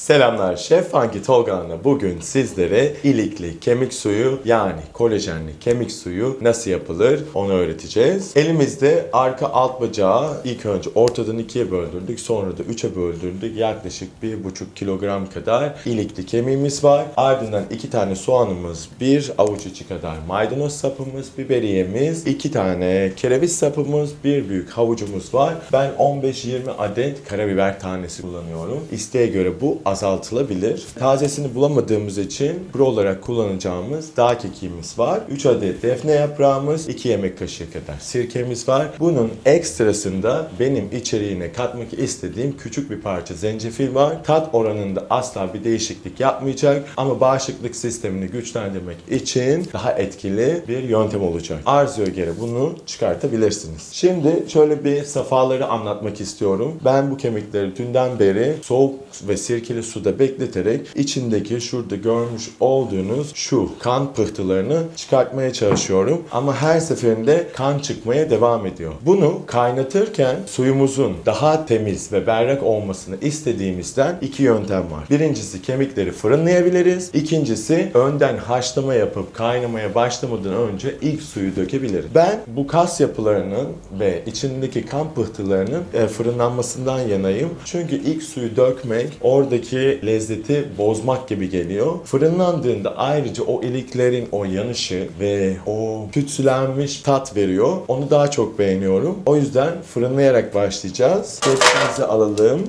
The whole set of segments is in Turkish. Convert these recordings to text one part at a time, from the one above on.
Selamlar Şef Funky Tolga'nla bugün sizlere ilikli kemik suyu yani kolajenli kemik suyu nasıl yapılır onu öğreteceğiz. Elimizde arka alt bacağı ilk önce ortadan ikiye böldürdük sonra da üçe böldürdük. Yaklaşık bir buçuk kilogram kadar ilikli kemiğimiz var. Ardından iki tane soğanımız, bir avuç içi kadar maydanoz sapımız, biberiyemiz, iki tane kereviz sapımız, bir büyük havucumuz var. Ben 15-20 adet karabiber tanesi kullanıyorum. İsteğe göre bu azaltılabilir. Tazesini bulamadığımız için kuru olarak kullanacağımız dağ kekiğimiz var. 3 adet defne yaprağımız, 2 yemek kaşığı kadar sirkemiz var. Bunun ekstrasında benim içeriğine katmak istediğim küçük bir parça zencefil var. Tat oranında asla bir değişiklik yapmayacak ama bağışıklık sistemini güçlendirmek için daha etkili bir yöntem olacak. Arzuya göre bunu çıkartabilirsiniz. Şimdi şöyle bir safaları anlatmak istiyorum. Ben bu kemikleri dünden beri soğuk ve sirkeli suda bekleterek içindeki şurada görmüş olduğunuz şu kan pıhtılarını çıkartmaya çalışıyorum. Ama her seferinde kan çıkmaya devam ediyor. Bunu kaynatırken suyumuzun daha temiz ve berrak olmasını istediğimizden iki yöntem var. Birincisi kemikleri fırınlayabiliriz. İkincisi önden haşlama yapıp kaynamaya başlamadan önce ilk suyu dökebiliriz. Ben bu kas yapılarının ve içindeki kan pıhtılarının e, fırınlanmasından yanayım. Çünkü ilk suyu dökmek oradaki lezzeti bozmak gibi geliyor. Fırınlandığında ayrıca o iliklerin o yanışı ve o tütsülenmiş tat veriyor. Onu daha çok beğeniyorum. O yüzden fırınlayarak başlayacağız. Tepsimizi alalım.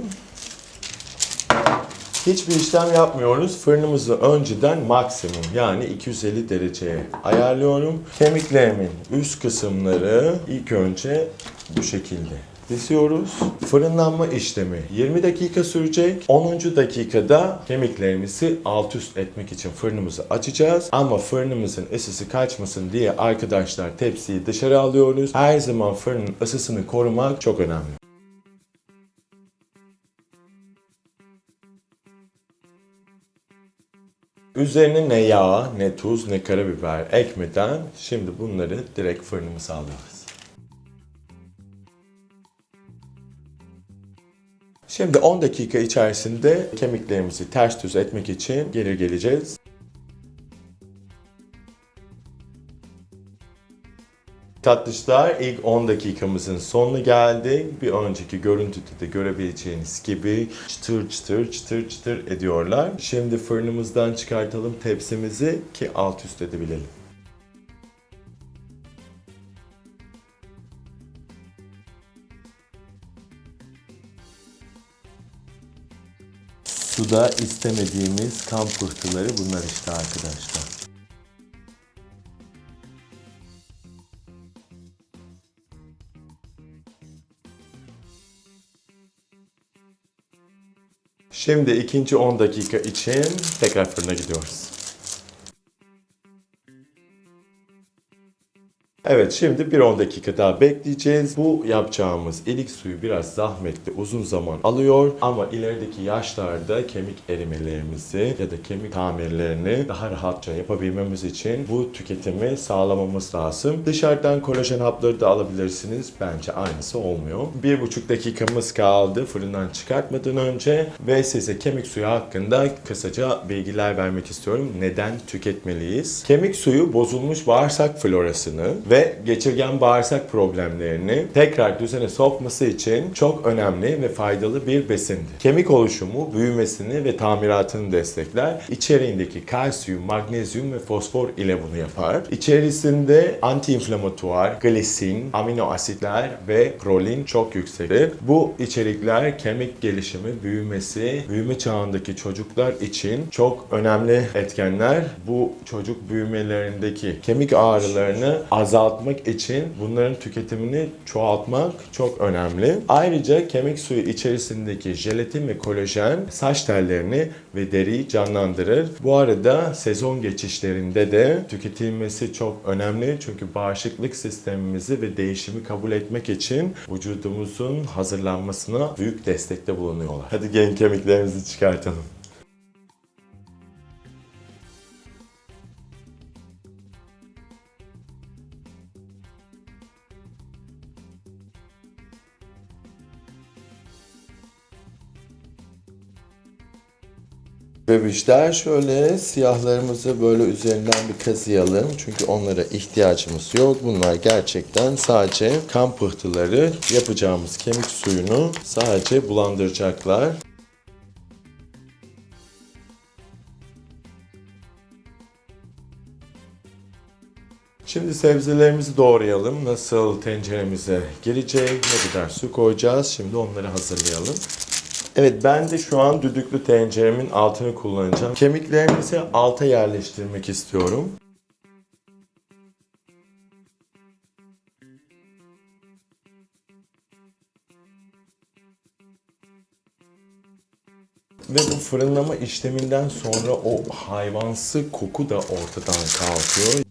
Hiçbir işlem yapmıyoruz. Fırınımızı önceden maksimum yani 250 dereceye ayarlıyorum. Kemiklerimin üst kısımları ilk önce bu şekilde kesiyoruz. Fırınlanma işlemi 20 dakika sürecek. 10. dakikada kemiklerimizi alt üst etmek için fırınımızı açacağız. Ama fırınımızın ısısı kaçmasın diye arkadaşlar tepsiyi dışarı alıyoruz. Her zaman fırının ısısını korumak çok önemli. Üzerine ne yağ, ne tuz, ne karabiber ekmeden şimdi bunları direkt fırınımıza alıyoruz. Şimdi 10 dakika içerisinde kemiklerimizi ters düz etmek için geri geleceğiz. Tatlışlar ilk 10 dakikamızın sonuna geldik. Bir önceki görüntüde de görebileceğiniz gibi çıtır çıtır çıtır çıtır ediyorlar. Şimdi fırınımızdan çıkartalım tepsimizi ki alt üst edebilelim. Suda istemediğimiz kan pıhtıları bunlar işte arkadaşlar. Şimdi ikinci 10 dakika için tekrar fırına gidiyoruz. Evet şimdi bir 10 dakika daha bekleyeceğiz. Bu yapacağımız ilik suyu biraz zahmetli uzun zaman alıyor ama ilerideki yaşlarda kemik erimelerimizi ya da kemik tamirlerini daha rahatça yapabilmemiz için bu tüketimi sağlamamız lazım. Dışarıdan kolajen hapları da alabilirsiniz. Bence aynısı olmuyor. Bir buçuk dakikamız kaldı fırından çıkartmadan önce ve size kemik suyu hakkında kısaca bilgiler vermek istiyorum. Neden tüketmeliyiz? Kemik suyu bozulmuş bağırsak florasını ve geçirgen bağırsak problemlerini tekrar düzene sokması için çok önemli ve faydalı bir besindir. Kemik oluşumu, büyümesini ve tamiratını destekler. İçeriğindeki kalsiyum, magnezyum ve fosfor ile bunu yapar. İçerisinde antiinflamatuar, glisin, amino asitler ve prolin çok yüksektir. Bu içerikler kemik gelişimi, büyümesi, büyüme çağındaki çocuklar için çok önemli etkenler. Bu çocuk büyümelerindeki kemik ağrılarını azaltmak için bunların tüketimini çoğaltmak çok önemli. Ayrıca kemik suyu içerisindeki jelatin ve kolajen saç tellerini ve deriyi canlandırır. Bu arada sezon geçişlerinde de tüketilmesi çok önemli çünkü bağışıklık sistemimizi ve değişimi kabul etmek için vücudumuzun hazırlanmasına büyük destekte bulunuyorlar. Hadi gelin kemiklerimizi çıkartalım. Bebişler şöyle siyahlarımızı böyle üzerinden bir kazıyalım. Çünkü onlara ihtiyacımız yok. Bunlar gerçekten sadece kan pıhtıları yapacağımız kemik suyunu sadece bulandıracaklar. Şimdi sebzelerimizi doğrayalım. Nasıl tenceremize girecek, ne kadar su koyacağız. Şimdi onları hazırlayalım. Evet ben de şu an düdüklü tenceremin altını kullanacağım. Kemiklerimizi alta yerleştirmek istiyorum. Ve bu fırınlama işleminden sonra o hayvansı koku da ortadan kalkıyor.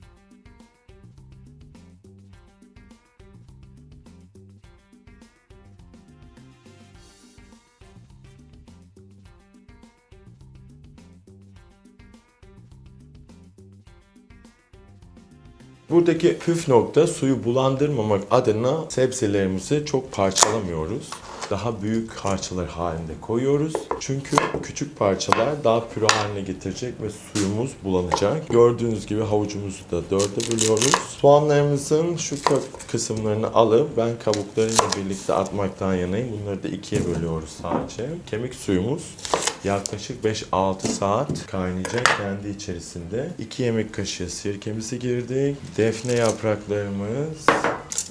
Buradaki püf nokta suyu bulandırmamak adına sebzelerimizi çok parçalamıyoruz. Daha büyük parçalar halinde koyuyoruz. Çünkü küçük parçalar daha püre haline getirecek ve suyumuz bulanacak. Gördüğünüz gibi havucumuzu da dörde bölüyoruz. Soğanlarımızın şu kök kısımlarını alıp ben kabuklarıyla birlikte atmaktan yanayım. Bunları da ikiye bölüyoruz sadece. Kemik suyumuz yaklaşık 5-6 saat kaynayacak kendi içerisinde. 2 yemek kaşığı sirkemizi girdik. Defne yapraklarımız,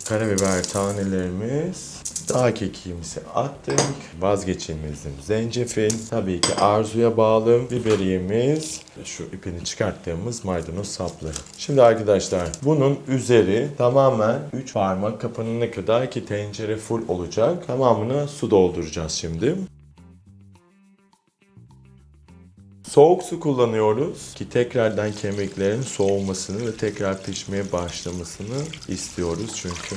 karabiber tanelerimiz, dağ kekiğimizi attık. Vazgeçilmezim zencefil, tabii ki arzuya bağlı biberiyemiz, şu ipini çıkarttığımız maydanoz sapları. Şimdi arkadaşlar bunun üzeri tamamen 3 parmak kapanana kadar ki tencere full olacak. Tamamına su dolduracağız şimdi. Soğuk su kullanıyoruz ki tekrardan kemiklerin soğumasını ve tekrar pişmeye başlamasını istiyoruz çünkü.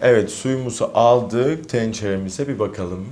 Evet suyumuzu aldık. Tenceremize bir bakalım.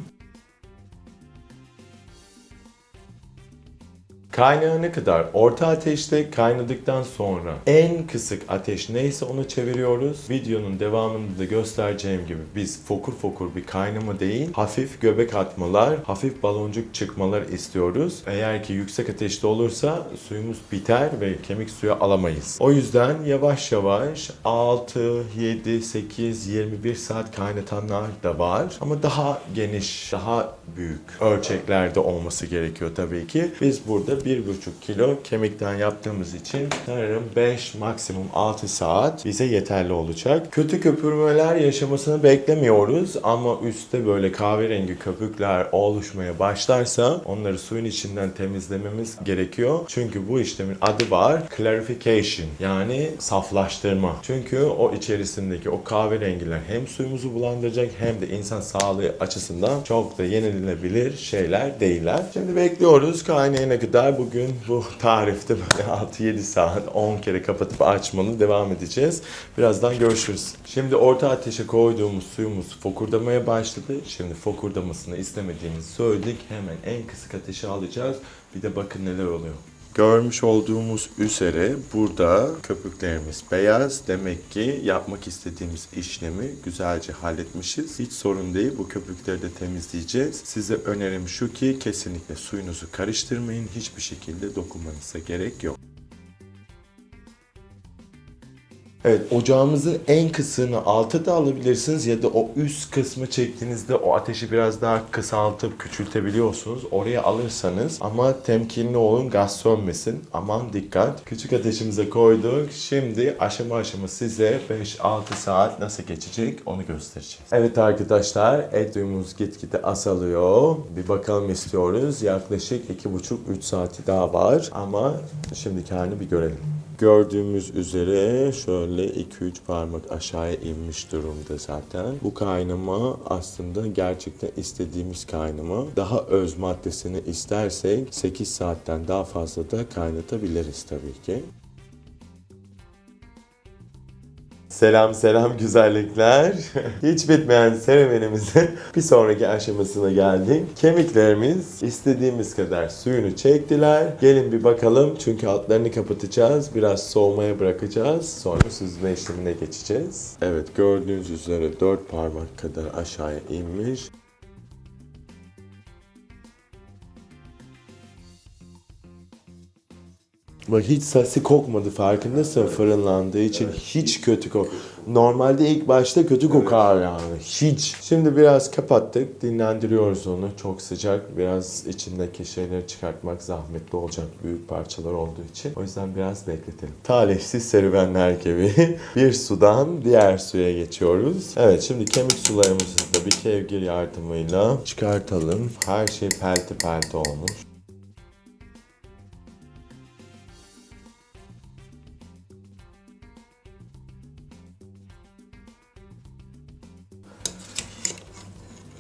Kaynayana kadar orta ateşte kaynadıktan sonra en kısık ateş neyse onu çeviriyoruz. Videonun devamında da göstereceğim gibi biz fokur fokur bir kaynama değil, hafif göbek atmalar, hafif baloncuk çıkmalar istiyoruz. Eğer ki yüksek ateşte olursa suyumuz biter ve kemik suyu alamayız. O yüzden yavaş yavaş 6, 7, 8, 21 saat kaynatanlar da var. Ama daha geniş, daha büyük ölçeklerde olması gerekiyor tabii ki. Biz burada 1,5 kilo kemikten yaptığımız için sanırım 5 maksimum 6 saat bize yeterli olacak. Kötü köpürmeler yaşamasını beklemiyoruz ama üstte böyle kahverengi köpükler oluşmaya başlarsa onları suyun içinden temizlememiz gerekiyor. Çünkü bu işlemin adı var clarification yani saflaştırma. Çünkü o içerisindeki o kahverengiler hem suyumuzu bulandıracak hem de insan sağlığı açısından çok da yenilebilir şeyler değiller. Şimdi bekliyoruz kaynayana kadar bugün bu tarifte böyle 6-7 saat 10 kere kapatıp açmalı devam edeceğiz. Birazdan görüşürüz. Şimdi orta ateşe koyduğumuz suyumuz fokurdamaya başladı. Şimdi fokurdamasını istemediğimizi söyledik. Hemen en kısık ateşe alacağız. Bir de bakın neler oluyor. Görmüş olduğumuz üzere burada köpüklerimiz beyaz. Demek ki yapmak istediğimiz işlemi güzelce halletmişiz. Hiç sorun değil. Bu köpükleri de temizleyeceğiz. Size önerim şu ki kesinlikle suyunuzu karıştırmayın. Hiçbir şekilde dokunmanıza gerek yok. Evet ocağımızın en kısığını alta da alabilirsiniz ya da o üst kısmı çektiğinizde o ateşi biraz daha kısaltıp küçültebiliyorsunuz. Oraya alırsanız ama temkinli olun gaz sönmesin. Aman dikkat. Küçük ateşimize koyduk. Şimdi aşama aşama size 5-6 saat nasıl geçecek onu göstereceğiz. Evet arkadaşlar etyumuz gitgide azalıyor. Bir bakalım istiyoruz. Yaklaşık 2,5-3 saati daha var ama şimdiki halini bir görelim. Gördüğümüz üzere şöyle 2-3 parmak aşağıya inmiş durumda zaten. Bu kaynama aslında gerçekten istediğimiz kaynama. Daha öz maddesini istersek 8 saatten daha fazla da kaynatabiliriz tabii ki. Selam selam güzellikler. Hiç bitmeyen serüvenimizin bir sonraki aşamasına geldik. Kemiklerimiz istediğimiz kadar suyunu çektiler. Gelin bir bakalım çünkü altlarını kapatacağız. Biraz soğumaya bırakacağız. Sonra süzme işlemine geçeceğiz. Evet gördüğünüz üzere 4 parmak kadar aşağıya inmiş. Bak hiç sesi kokmadı farkındasın fırınlandığı için hiç kötü kok. Normalde ilk başta kötü kokar yani hiç. Şimdi biraz kapattık dinlendiriyoruz onu çok sıcak biraz içindeki şeyleri çıkartmak zahmetli olacak büyük parçalar olduğu için. O yüzden biraz bekletelim. Talihsiz serüvenler gibi bir sudan diğer suya geçiyoruz. Evet şimdi kemik sularımızı da bir kevgir yardımıyla çıkartalım. Her şey pelti pelti olmuş.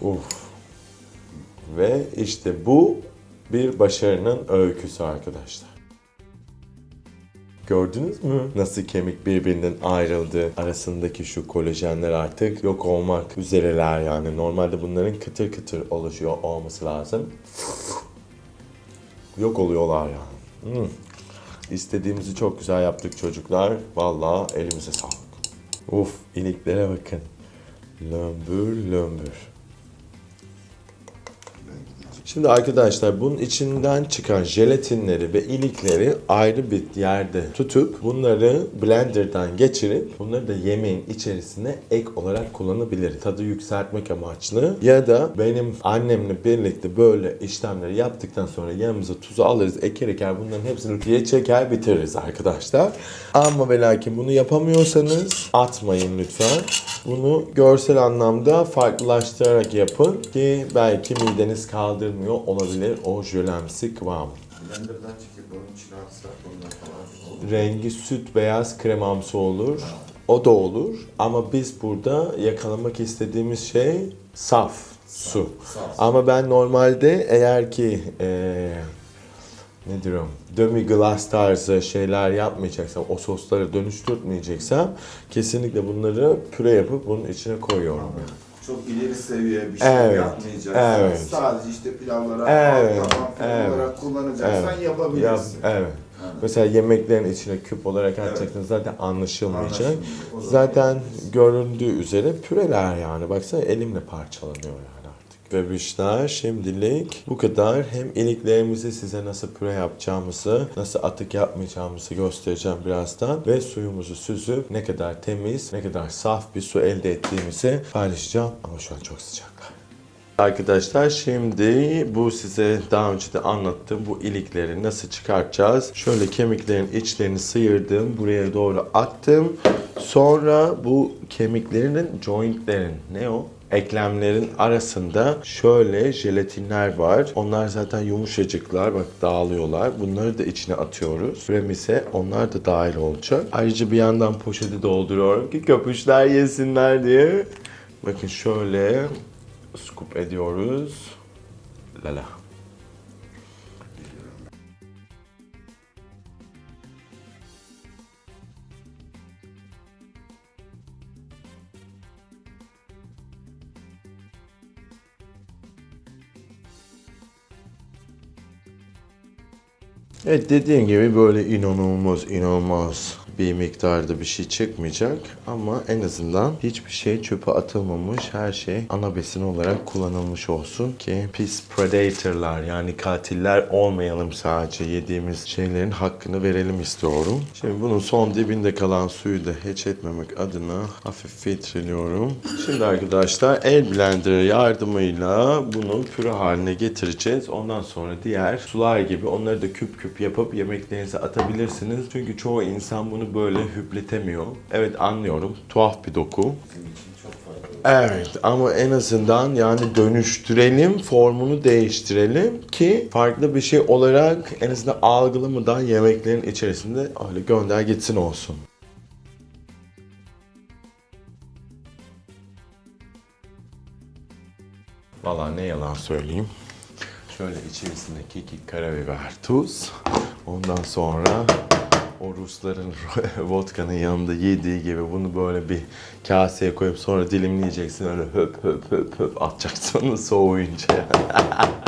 Uf. Ve işte bu bir başarının öyküsü arkadaşlar. Gördünüz mü? Nasıl kemik birbirinden ayrıldı. Arasındaki şu kolajenler artık yok olmak üzereler yani. Normalde bunların kıtır kıtır oluşuyor olması lazım. Yok oluyorlar yani. Hmm. İstediğimizi çok güzel yaptık çocuklar. Vallahi elimize sağlık. Uf iliklere bakın. Lömbür lömbür. Şimdi arkadaşlar bunun içinden çıkan jelatinleri ve ilikleri ayrı bir yerde tutup bunları blenderdan geçirip bunları da yemeğin içerisine ek olarak kullanabiliriz. Tadı yükseltmek amaçlı ya da benim annemle birlikte böyle işlemleri yaptıktan sonra yanımıza tuzu alırız eker eker bunların hepsini diye çeker bitiririz arkadaşlar. Ama ve lakin bunu yapamıyorsanız atmayın lütfen. Bunu görsel anlamda farklılaştırarak yapın ki belki mideniz kaldırmıyor olabilir o jölemsi kıvam. Blender'dan çekip onu çıkartsak ondan falan. Rengi süt beyaz kremamsı olur. O da olur ama biz burada yakalamak istediğimiz şey saf su. Saf. Ama ben normalde eğer ki eee nedir o? Demi glace tarzı şeyler yapmayacaksam, o sosları dönüştürmeyeceksem kesinlikle bunları püre yapıp bunun içine koyuyorum. Çok ileri seviye bir şey Evet, yapmayacaksan evet. sadece işte pilavlara Evet, falan evet, olarak kullanacaksan evet. yapabilirsin. Ya, evet. Ha. Mesela yemeklerin içine küp olarak atacaksınız zaten anlaşılmayacak. Zaten göründüğü üzere püreler yani. Baksana elimle parçalanıyor yani artık. Bebişler şimdilik bu kadar. Hem iliklerimizi size nasıl püre yapacağımızı, nasıl atık yapmayacağımızı göstereceğim birazdan. Ve suyumuzu süzüp ne kadar temiz, ne kadar saf bir su elde ettiğimizi paylaşacağım. Ama şu an çok sıcaklar. Arkadaşlar şimdi bu size daha önce de anlattığım bu ilikleri nasıl çıkartacağız? Şöyle kemiklerin içlerini sıyırdım, buraya doğru attım. Sonra bu kemiklerin jointlerin ne o? Eklemlerin arasında şöyle jelatinler var. Onlar zaten yumuşacıklar. Bak dağılıyorlar. Bunları da içine atıyoruz. Premise onlar da dahil olacak. Ayrıca bir yandan poşeti dolduruyorum ki köpüşler yesinler diye. Bakın şöyle scoop ediyoruz. Lala. Evet dediğim gibi böyle inanılmaz inanılmaz bir miktarda bir şey çıkmayacak ama en azından hiçbir şey çöpe atılmamış her şey ana besin olarak kullanılmış olsun ki pis predatorlar yani katiller olmayalım sadece yediğimiz şeylerin hakkını verelim istiyorum. Şimdi bunun son dibinde kalan suyu da hiç etmemek adına hafif filtreliyorum. Şimdi arkadaşlar el blender yardımıyla bunu püre haline getireceğiz. Ondan sonra diğer sular gibi onları da küp küp yapıp yemeklerinize atabilirsiniz. Çünkü çoğu insan bunu böyle hüpletemiyor. Evet anlıyorum. Tuhaf bir doku. Evet ama en azından yani dönüştürelim, formunu değiştirelim ki farklı bir şey olarak en azından algılamadan yemeklerin içerisinde öyle gönder gitsin olsun. Valla ne yalan söyleyeyim. Şöyle içerisinde kekik, karabiber, tuz. Ondan sonra o Rusların vodkanın yanında yediği gibi bunu böyle bir kaseye koyup sonra dilimleyeceksin öyle höp höp höp höp atacaksın soğuyunca.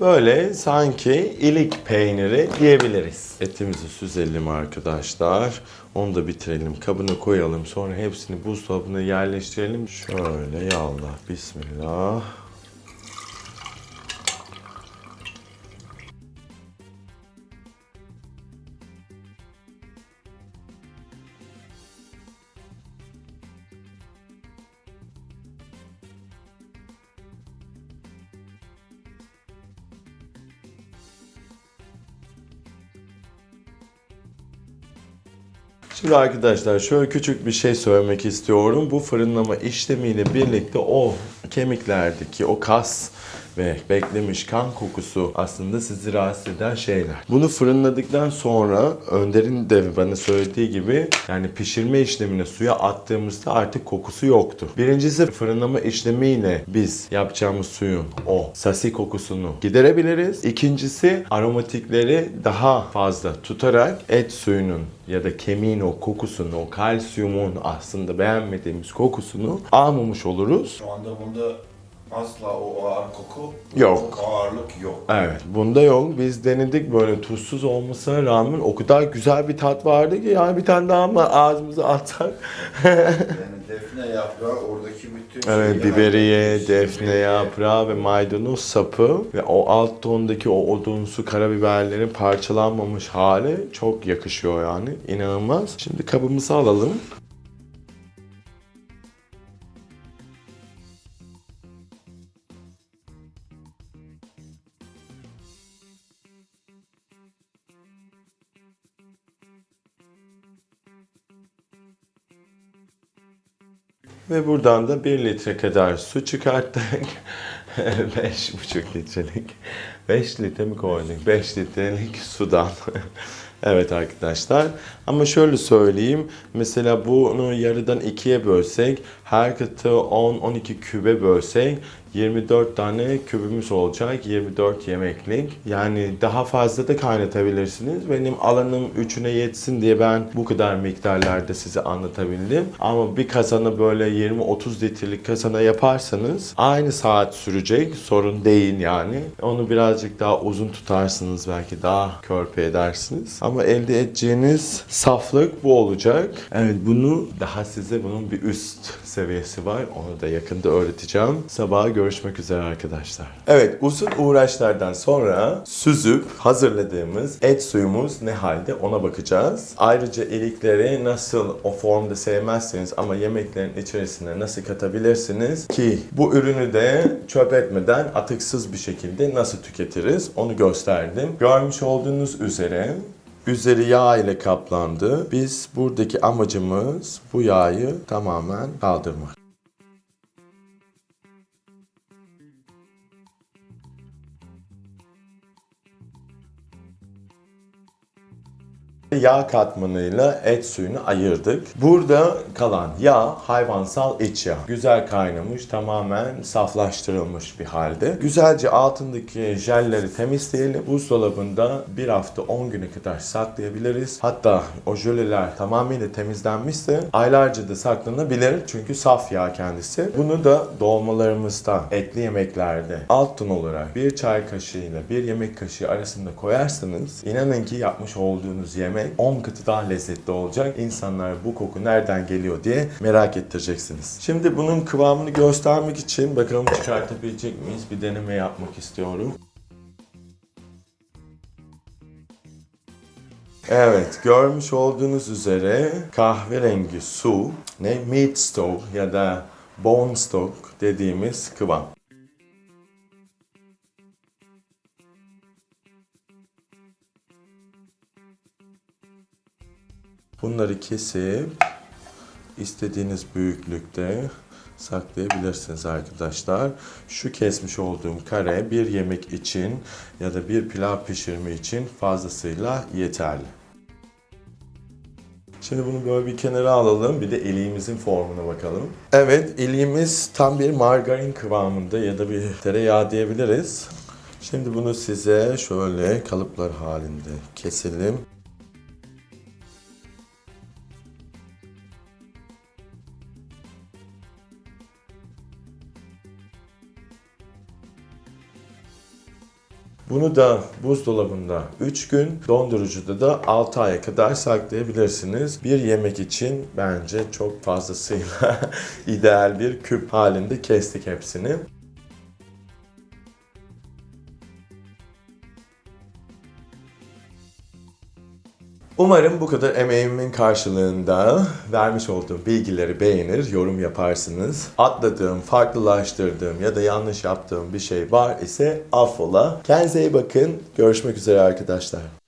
Böyle sanki ilik peyniri diyebiliriz. Etimizi süzelim arkadaşlar. Onu da bitirelim. Kabına koyalım. Sonra hepsini buzdolabına yerleştirelim. Şöyle yallah. Bismillah. Şimdi arkadaşlar şöyle küçük bir şey söylemek istiyorum. Bu fırınlama işlemiyle birlikte o kemiklerdeki o kas ve beklemiş kan kokusu aslında sizi rahatsız eden şeyler. Bunu fırınladıktan sonra Önder'in de bana söylediği gibi yani pişirme işlemine suya attığımızda artık kokusu yoktu. Birincisi fırınlama işlemiyle biz yapacağımız suyun o sasi kokusunu giderebiliriz. İkincisi aromatikleri daha fazla tutarak et suyunun ya da kemiğin o kokusunu, o kalsiyumun aslında beğenmediğimiz kokusunu almamış oluruz. Şu anda bunda asla o ağır koku Yok. O ağırlık yok. Evet, bunda yok. Biz denedik böyle tuzsuz olmasına rağmen o kadar güzel bir tat vardı ki yani bir tane daha mı ağzımıza atsak? Yani defne yaprağı oradaki bütün evet, biberiye, defne yaprağı ve maydanoz sapı ve o alt tondaki o odunsu karabiberlerin parçalanmamış hali çok yakışıyor yani. İnanılmaz. Şimdi kabımızı alalım. Ve buradan da 1 litre kadar su çıkarttık. 5,5 litrelik. 5 litre mi koyduk? 5 litrelik sudan. evet arkadaşlar. Ama şöyle söyleyeyim. Mesela bunu yarıdan ikiye bölsek, her katı 10-12 kübe bölsek 24 tane kübümüz olacak. 24 yemeklik. Yani daha fazla da kaynatabilirsiniz. Benim alanım üçüne yetsin diye ben bu kadar miktarlarda size anlatabildim. Ama bir kazana böyle 20-30 litrelik kazana yaparsanız aynı saat sürecek. Sorun değil yani. Onu birazcık daha uzun tutarsınız belki daha körpe edersiniz. Ama elde edeceğiniz saflık bu olacak. Evet bunu daha size bunun bir üst seviyesi var. Onu da yakında öğreteceğim. Sabaha görüşmek üzere arkadaşlar. Evet uzun uğraşlardan sonra süzüp hazırladığımız et suyumuz ne halde ona bakacağız. Ayrıca ilikleri nasıl o formda sevmezseniz ama yemeklerin içerisine nasıl katabilirsiniz ki bu ürünü de çöp etmeden atıksız bir şekilde nasıl tüketiriz onu gösterdim. Görmüş olduğunuz üzere Üzeri yağ ile kaplandı. Biz buradaki amacımız bu yağı tamamen kaldırmak. Yağ katmanıyla et suyunu ayırdık. Burada kalan yağ hayvansal iç yağ. Güzel kaynamış, tamamen saflaştırılmış bir halde. Güzelce altındaki jelleri temizleyelim. Buzdolabında bir hafta 10 güne kadar saklayabiliriz. Hatta o jöleler tamamıyla temizlenmişse aylarca da saklanabilir. Çünkü saf yağ kendisi. Bunu da dolmalarımızda, etli yemeklerde alt ton olarak bir çay kaşığıyla bir yemek kaşığı arasında koyarsanız inanın ki yapmış olduğunuz yemek 10 katı daha lezzetli olacak. İnsanlar bu koku nereden geliyor diye merak ettireceksiniz. Şimdi bunun kıvamını göstermek için bakalım çıkartabilecek miyiz? Bir deneme yapmak istiyorum. Evet, görmüş olduğunuz üzere kahverengi su, ne meat stock ya da bone stock dediğimiz kıvam. Bunları kesip istediğiniz büyüklükte saklayabilirsiniz arkadaşlar. Şu kesmiş olduğum kare bir yemek için ya da bir pilav pişirme için fazlasıyla yeterli. Şimdi bunu böyle bir kenara alalım. Bir de iliğimizin formuna bakalım. Evet, iliğimiz tam bir margarin kıvamında ya da bir tereyağı diyebiliriz. Şimdi bunu size şöyle kalıplar halinde keselim. Bunu da buzdolabında 3 gün, dondurucuda da 6 aya kadar saklayabilirsiniz. Bir yemek için bence çok fazlasıyla ideal bir küp halinde kestik hepsini. Umarım bu kadar emeğimin karşılığında vermiş olduğum bilgileri beğenir, yorum yaparsınız. Atladığım, farklılaştırdığım ya da yanlış yaptığım bir şey var ise affola. Kendinize iyi bakın. Görüşmek üzere arkadaşlar.